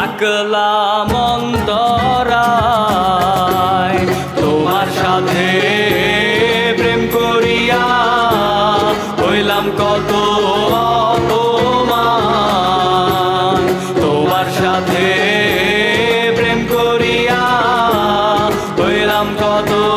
আঁকলাম মন্দরায় তোমার সাথে প্রেম করিয়া হইলাম কত সাথে প্রেম কত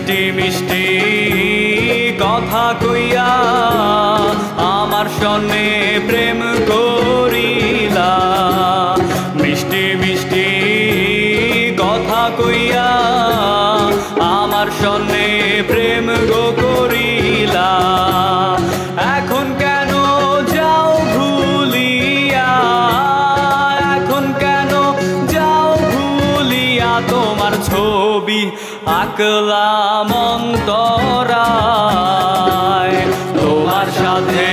মিষ্টি মিষ্টি কথা কইয়া আমার সনে প্রেম করিলা। মিষ্টি মিষ্টি কথা কইয়া আমার সনে আঁকলাম অন্তরায় তোমার সাথে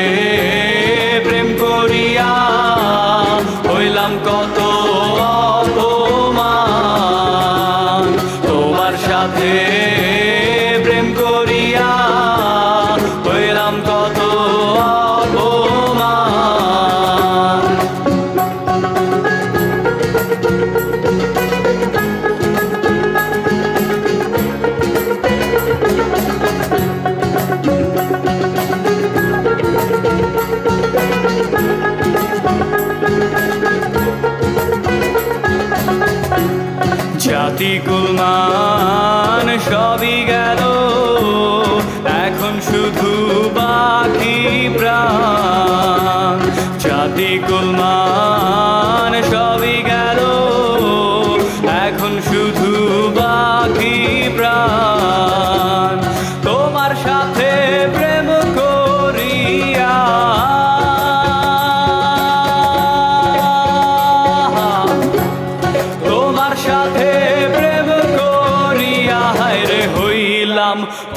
জাতি কুলমান সবই গেল। এখন শুধু বাকি প্রাণ। জাতিকুল কুলমান সবই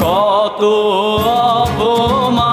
কত অপমান।